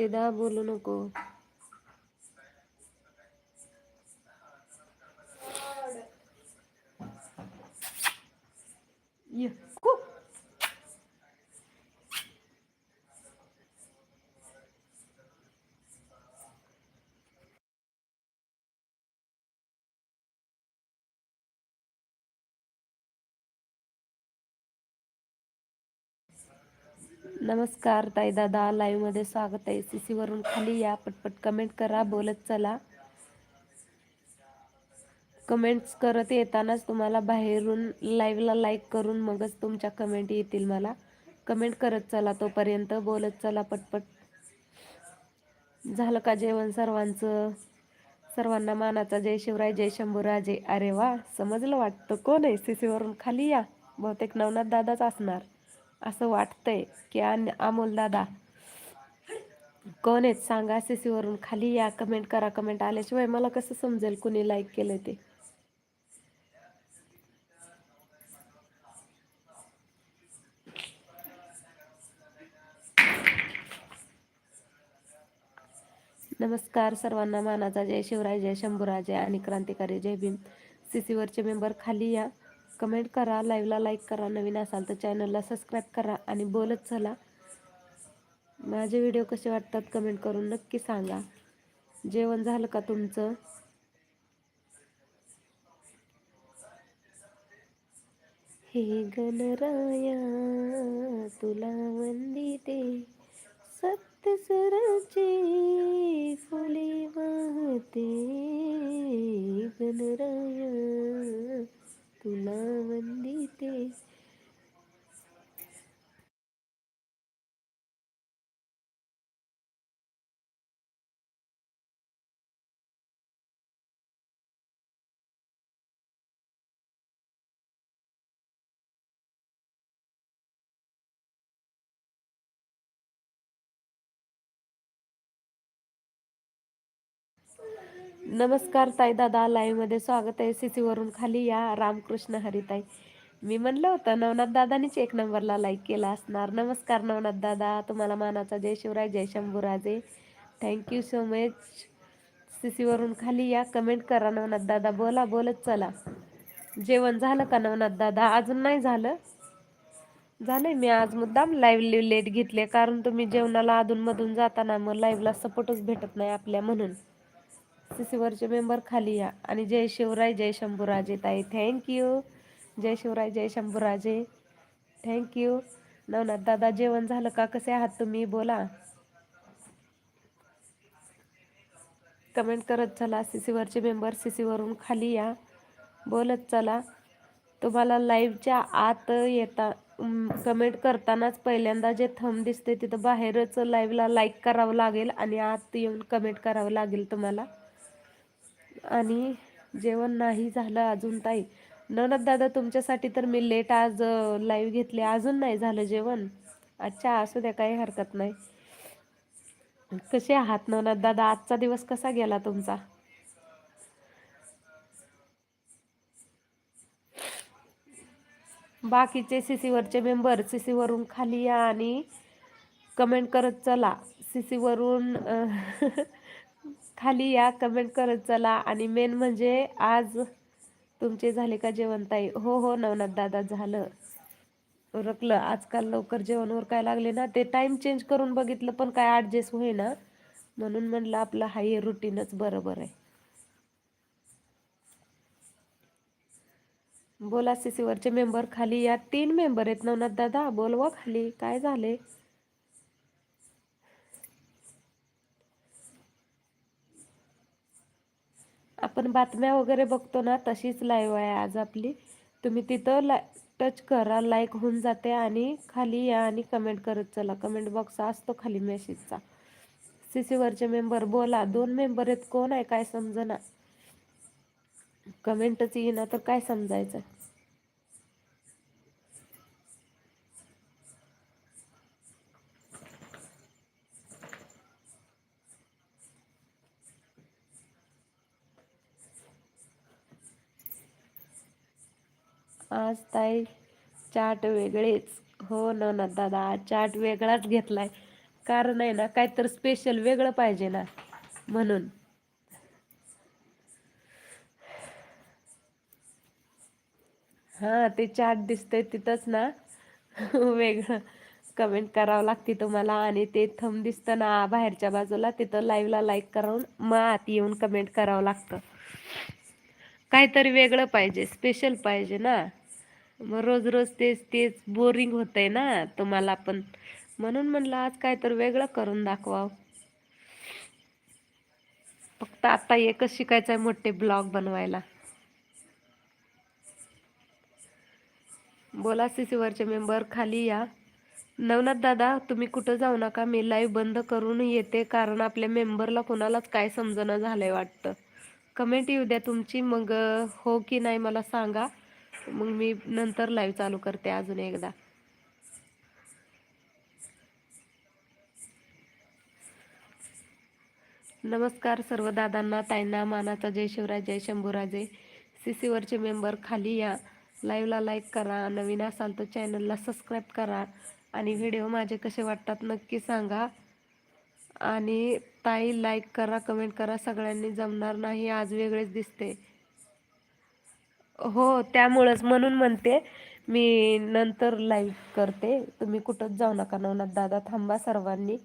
दिदा बोलू नको. ये कू नमस्कार ताई दादा. लाईव्हमध्ये स्वागत आहे. सी वरून खाली या. पटपट कमेंट करा. बोलत चला. कमेंट्स करत येतानाच तुम्हाला बाहेरून लाईव्हला लाईक करून मगच तुमच्या कमेंट येतील मला. कमेंट करत चला तोपर्यंत. बोलत चला पटपट. झालं का जेवण सर्वांचं? सर्वांना मानाचा जय शिवराय जय शंभूराजे. अरे वा समजलं वाटतं. कोण आहे? सी सीवरून खाली या. बहुतेक नवनाथ दादाच असणार. असं वाटतंय की अमोल दादा कोण आहेत? सांगा सीसीवरून खाली या कमेंट करा कमेंट आल्याशिवाय मला कसं समजेल कुणी लाईक केलं ते? नमस्कार सर्वांना मानाचा जय शिवराय जय शंभूराजय आणि क्रांतिकारी जय भीम. सी सीवरचे मेंबर खाली या. कमेंट करा लाईव्हला लाईक करा नवीन असाल तर चॅनलला सबस्क्राईब करा आणि बोलत चला. माझे व्हिडिओ कसे वाटतात कमेंट करून नक्की सांगा. जेवण झालं का तुमचं? हे गणराया तुला वंदिते. सप्तसराचे फुले वाहते. गणराया तुला वंदिते नमस्कार ताई दादा लाईव्हमध्ये स्वागत आहे. सी वरून खाली या. रामकृष्ण हरिताई. मी म्हणलं होतं नवनाथ दादानीच एक नंबरला लाईक केला असणार. नमस्कार नवनाथ दादा तुम्हाला मानाचा जय शिवराय जय Shambhuraje. Thank you so much C वरून खाली या. कमेंट करा नवनाथ दादा. बोला बोलत चला. जेवण झालं का नवनाथ दादा? अजून नाही झालं? झालंय मी आज मुद्दाम लाईव्ह लेट घेतले. कारण तुम्ही जेवणाला अधूनमधून जाताना मग लाईव्हला सपोर्टच भेटत नाही आपल्या म्हणून. सीसीवरचे मेंबर खाली या. आणि जय शिवराय जय शंभूराजे ताई. थँक्यू जय शिवराय जय शंभूराजे. थँक्यू नवनाथ दादा जेवण झालं का? कसे आहात तुम्ही? बोला. कमेंट करत चला. सीसीवरचे मेंबर सीसीवरून खाली या. बोलत चला. तुम्हाला लाईव्हच्या आत येता कमेंट करतानाच पहिल्यांदा जे थंब दिसते तिथं बाहेरच लाईव्हला लाईक करावं लागेल आणि आत येऊन कमेंट करावं लागेल तुम्हाला. आणि जेवण नाही झालं अजून ताई. ननद दादा तुमच्यासाठी तर मी लेट आज लाईव्ह घेतले. अजून नाही झालं जेवण. अच्छा असू द्या काही हरकत नाही. कसे आहात ननद दादा? आजचा दिवस कसा गेला तुमचा? बाकीचे सी सीवरचे मेंबर सी सीवरून खाली या आणि कमेंट करत चला. सी सीवरून खाली या कमेंट करत चला. आणि मेन म्हणजे आज तुमचे झाले का जेवण ताई हो हो नवनाथ दादा झालं. उरकलं आजकाल लवकर जेवण काय लागले ना ते टाईम चेंज करून बघितलं पण काय ॲडजस्ट होईना. म्हणून म्हणलं आपलं हाय रुटीनच बरोबर आहे. बोला सीसीवरचे मेंबर खाली या. तीन मेंबर आहेत नवनाथ दादा. बोलवा खाली. काय झाले? आपण बातम्या वगैरे बघतो ना तशीच लाईव्ह आहे आज आपली. तुम्ही तिथं ला टच करा लाईक होऊन जाते आणि खाली या आणि कमेंट करत चला. कमेंट बॉक्स असतो खाली मेसेजचा सी सीवरचे मेंबर बोला दोन मेंबर आहेत कोण आहे काय समजना? कमेंटच येईना तर काय समजायचं? आज ताई चाट वेगळेच. हो ना ना दादा चाट वेगळाच घेतलाय. कारण आहे ना काहीतरी स्पेशल वेगळं पाहिजे ना म्हणून. हां ते चाट दिसतंय तिथंच ना. वेगळं कमेंट करावं लागते तुम्हाला. आणि ते थंब दिसतं ना बाहेरच्या बाजूला तिथं लाईव्हला लाईक करून मग आत येऊन कमेंट करावं लागतं. काहीतरी वेगळं पाहिजे स्पेशल पाहिजे ना. मग रोज रोज तेच तेच बोरिंग होतंय ना तुम्हाला पण. म्हणून म्हणलं आज काय तर वेगळं करून दाखवावं. फक्त आता एकच शिकायचं आहे मोठे ब्लॉग बनवायला. बोला सीसीवरचे मेंबर खाली या. नवनाथ दादा तुम्ही कुठं जाऊ नका. मी लाईव्ह बंद करून येते कारण आपल्या मेंबरला कोणालाच काय समजणं झालंय वाटतं. कमेंट येऊ द्या तुमची. मग हो की नाही मला सांगा. मग मी नंतर लाईव्ह चालू करते अजून एकदा. नमस्कार सर्व दादांना ताईंना मानाचा जय शिवराज जय शंभूराजे. सी सीवरचे मेंबर खाली या. लाईव्हला लाईक करा. नवीन असाल तर चॅनलला सबस्क्राईब करा. आणि व्हिडिओ माझे कसे वाटतात नक्की सांगा. आणि ताई लाईक करा कमेंट करा. सगळ्यांनी जमणार नाही आज वेगळेच दिसते. हो त्यामुळंच म्हणून म्हणते मी नंतर लाईव्ह करते. तुम्ही कुठंच जाऊ नका. नवनाथ दादा थांबा सर्वांनी.